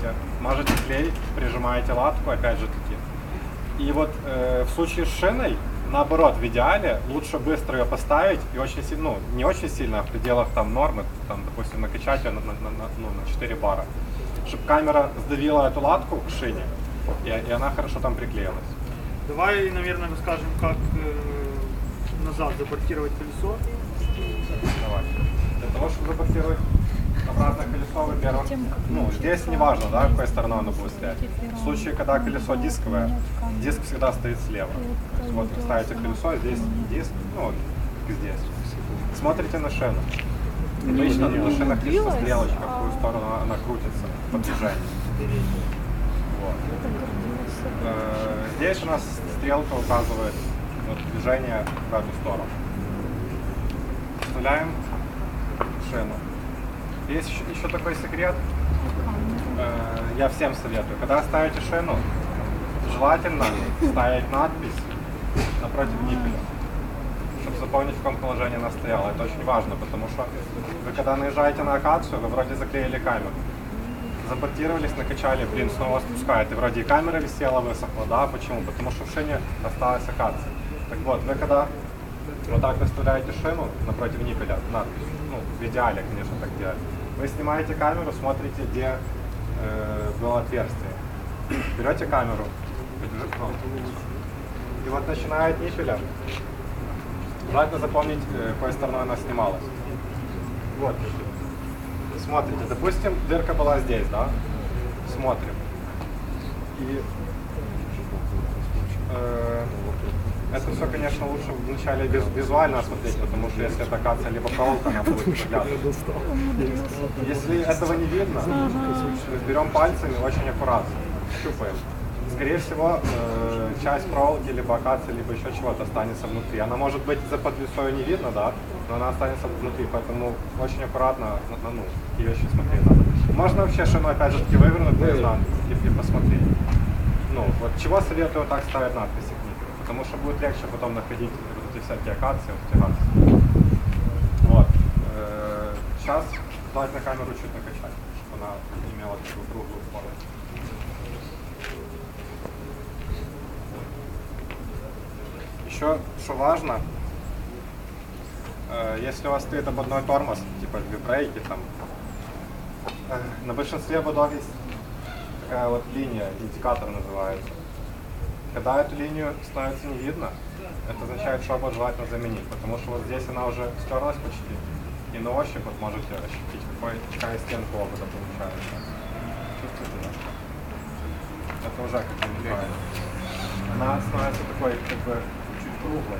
надписи, мажете клей, прижимаете латку, опять же таки. И вот э, в случае с шиной, наоборот, в идеале лучше быстро ее поставить и очень сильно, ну, не очень сильно, а в пределах там нормы, там, допустим, накачать ее на, на, на, ну, на 4 бара, чтобы камера сдавила эту латку к шине, и, и она хорошо там приклеилась. Давай, наверное, расскажем, как э, назад забортировать колесо. Давай. Для того, чтобы заблокировать обратное колесо, во-первых, ну, здесь не важно, да, какой стороной оно будет стоять. В случае, когда колесо дисковое, диск всегда стоит слева. Есть вот вы ставите колесо, здесь диск, ну, здесь. Смотрите на шину. Обычно на шинах есть стрелочка, в какую сторону она крутится по движению. Вот. Э, Здесь у нас стрелка указывает вот, движение в эту сторону. Вставляем шину. Есть еще, еще такой секрет. Э, Я всем советую. Когда ставите шину, желательно ставить надпись напротив ниппеля, чтобы запомнить, в каком положении она стояла. Это очень важно, потому что вы когда наезжаете на акацию, вы вроде заклеили камеру. Забортировались, накачали, блин, снова спускает. И вроде и камера висела, высохла, да? Почему? Потому что в шине осталась акация. Так вот, вы когда вот так выставляете шину напротив никеля, надпись, ну, в идеале, конечно, так делать. Вы снимаете камеру, смотрите, где э, было отверстие. Берете камеру, и вот начиная от нифеля, желательно запомнить, э, какой стороной она снималась. Вот. Смотрите, допустим, дырка была здесь, да? Смотрим. И э, это все, конечно, лучше вначале виз- визуально осмотреть, потому что если это акация либо проволока, она будет выглядывать. Если этого не видно, берем пальцами очень аккуратно, щупаем. Скорее всего, э, часть проволоки, либо акации, либо еще чего-то останется внутри. Она может быть за подвесой не видно, да, но она останется внутри, поэтому очень аккуратно, на- на, ну, ее еще смотреть надо. Можно вообще шину опять же таки вывернуть наизнанку и, и посмотреть. Ну, вот чего советую так ставить надписи потому что будет легче потом находить вот всякие акации, акции. Вот. Сейчас желательно камеру чуть накачать, чтобы она имела такую круглую форму. Еще, что важно, если у вас стоит ободной тормоз, типа вибрейки там, на большинстве бодов есть такая вот линия, индикатор называется. Когда эту линию становится не видно, это означает, что обод желательно заменить, потому что вот здесь она уже стерлась почти, и на ощупь вот можете ощутить, какой, какая стенка обода получается. Чувствуете, да? Это уже как бы неправильно. Она становится такой, как бы, чуть круглой.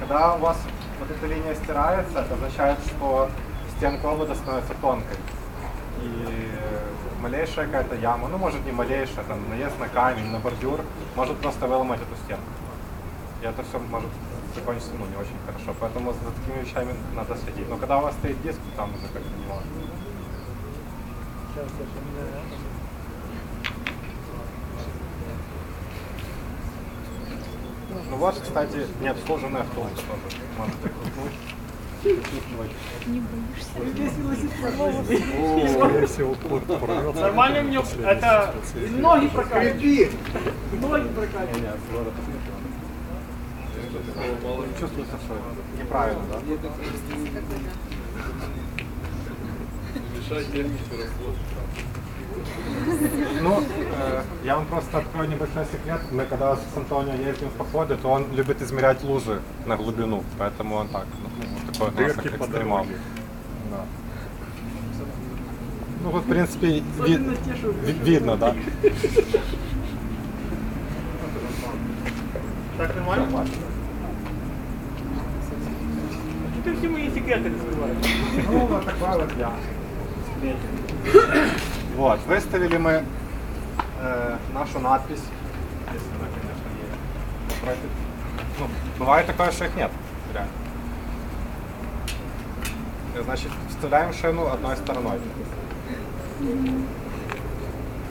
Когда у вас вот эта линия стирается, это означает, что стенка обода становится тонкой. И малейшая какая-то яма, ну может не малейшая, там наезд на камень, на бордюр, может просто выломать эту стенку. И это все может закончиться ну, не очень хорошо. Поэтому за такими вещами надо следить. Но когда у вас стоит диск, там уже как бы не важно. Ну вот, кстати, необслуженный автобус тоже. Можете крутнуть. Чувствовать. Скорее всего, порт порвется. Нормально мне это ноги прокатывают. Ноги прокатывают. Не, не, Чувствуется, что неправильно, да? Ну, э, я вам просто открою небольшой секрет. Мы когда с Антонио ездим в походы, то он любит измерять лузы на глубину, поэтому он так, ну, Дырки по экстремал. дороге. Да. Ну вот, в принципе, ви- ви- видно, да? Так нормально? Ты все мои секреты раскрываешь. Ну, вот такой вот я. Вот, выставили мы э, нашу надпись, если она, конечно, есть. Напротив. Ну, бывает такое, что их нет, реально. Значит, вставляем шину одной стороной.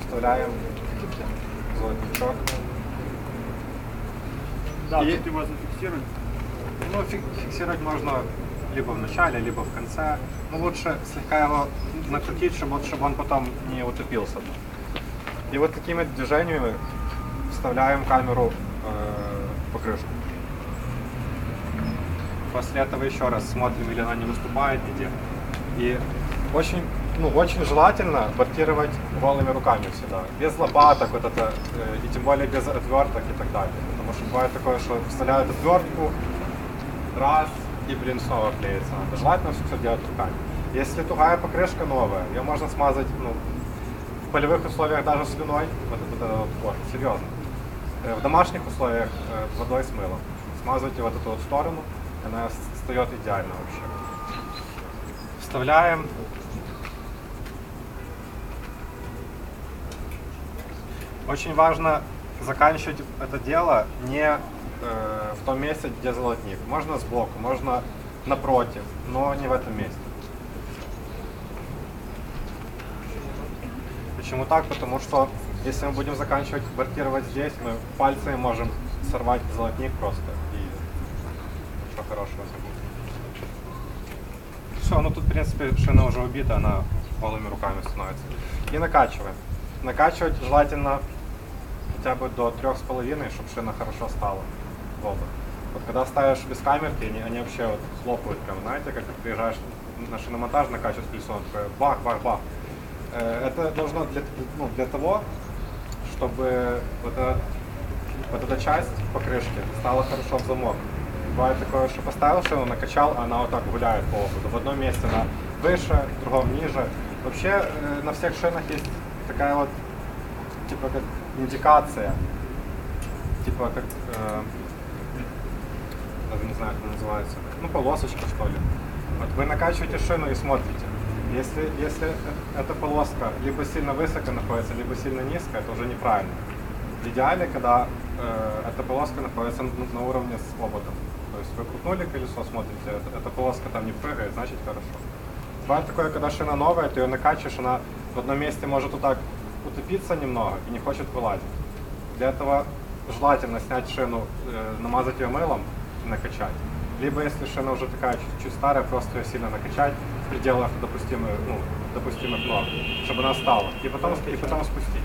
Вставляем золотничок. Да, И- тут его зафиксируем. Ну, фик- фиксировать можно либо в начале, либо в конце. Ну, лучше слегка его накрутить, чтобы, вот- чтобы он потом не утопился. И вот такими движениями вставляем камеру э, покрышку. После этого еще раз смотрим, или она не выступает нигде. И очень, ну, очень желательно бортировать голыми руками всегда. Без лопаток, вот это, э, и тем более без отверток и так далее. Потому что бывает такое, что вставляют отвертку, раз, и, блин, снова клеится. Надо желательно все делать руками. Если тугая покрышка новая, ее можно смазать, ну, в полевых условиях даже слюной, вот это вот, вот, серьезно. Э, В домашних условиях э, водой с мылом. Смазывайте вот эту вот сторону, она встает идеально вообще. Вставляем. Очень важно заканчивать это дело не э, в том месте, где золотник. Можно сбоку, можно напротив, но не в этом месте. Почему так? Потому что если мы будем заканчивать бортировать здесь, мы пальцами можем сорвать золотник просто и хорошего не будет. Все, ну тут в принципе шина уже убита, она голыми руками становится. И накачиваем. Накачивать желательно хотя бы до трех с половиной, чтобы шина хорошо стала. Вот. Вот когда ставишь без камерки, они, они вообще вот хлопают прям, знаете, как приезжаешь на шиномонтаж, накачиваешь колесо, он такой бах-бах-бах. Э, Это должно для, ну, для того, чтобы вот, эта- вот эта часть покрышки стала хорошо в замок. Бывает такое, что поставил шину, накачал, а она вот так гуляет по опыту. В одном месте она выше, в другом ниже. Вообще на всех шинах есть такая вот, типа как индикация. Типа как, э, даже не знаю, как она называется. Ну, полосочка, что ли. Вот вы накачиваете шину и смотрите. Если, если эта полоска либо сильно высоко находится, либо сильно низко, это уже неправильно. В идеале, когда э, эта полоска находится на, на уровне с оботом. То есть вы крутнули колесо, смотрите, эта, полоска там не прыгает, значит хорошо. Бывает такое, когда шина новая, ты ее накачиваешь, она в одном месте может вот так утопиться немного и не хочет вылазить. Для этого желательно снять шину, э, намазать ее мылом и накачать. Либо если шина уже такая чуть-чуть старая, просто ее сильно накачать в пределах допустимых, ну, допустимых норм, чтобы она стала. И потом, и потом спустить.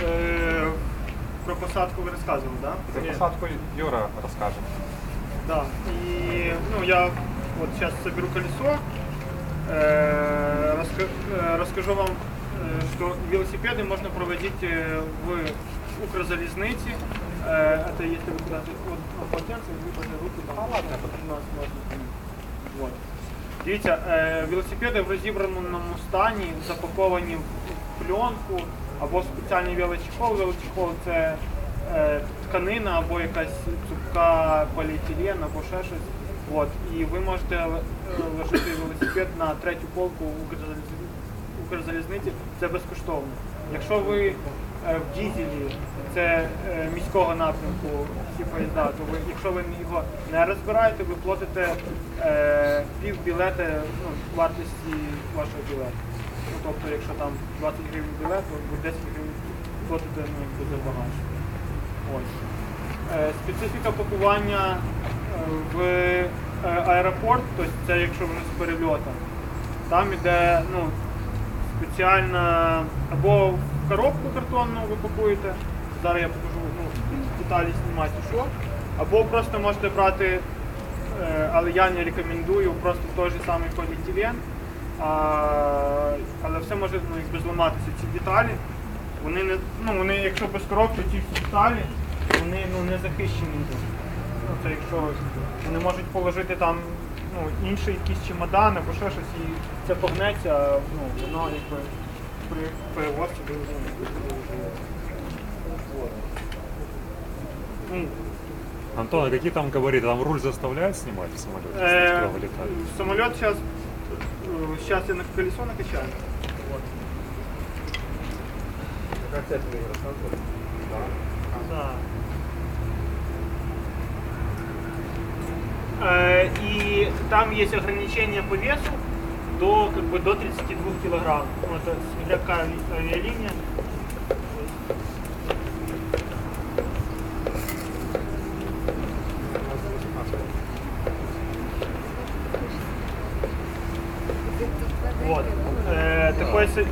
Е, про посадку ви розказували, так? За посадку Юра расскажет. Да. И ну, я вот сейчас соберу колесо, э, раска- э, расскажу вам, э, что велосипеды можно проводить э, в Укрзалізниці. Э, Это если вы куда-то вот, на полотенце, вы руки там. А, ладно, у нас можна. Вот. Дивіться, е, велосипеди в розібраному стані запаковані в пленку або в спеціальний велочехол. Велочехол це е, тканина або якась цупка поліетилен або ще щось. От. І ви можете е, ложити велосипед на третю полку Укрзалізниці. Це безкоштовно. Якщо ви е, в дізелі, це е, міського напрямку всі поїзда, то ви, якщо ви його не розбираєте, ви платите е, пів білета ну, вартості вашого білету. Ну, тобто, якщо там 20 гривень білет, то ви 10 гривень платите ну, якби за багаж. Ось. Е, специфіка пакування е, в е, аеропорт, тобто це якщо вони з перельотом, там іде ну, спеціальна або в коробку картонну ви пакуєте, зараз я покажу ну, деталі знімати що, або просто можете брати, але я не рекомендую, просто той же самий поліетилен, але все може ну, якби зламатися ці деталі. Вони не, ну, вони, якщо без коробки, ці всі деталі, вони ну, не захищені. Ну, це якщо вони можуть положити там ну, інший якийсь чемодан або ще щось, і це погнеться, а, ну, воно якби при перевозці буде. Ну, Антон, а какие там габариты? Там руль заставляет снимать в самолете, если Э, туда вылетает? Самолет сейчас, сейчас я на колесо накачаю. Вот. Да. Э, И там есть ограничение по весу до, как бы, до 32 килограмм. Ну, это ли- авиалиния. Вот. Э, такой, э,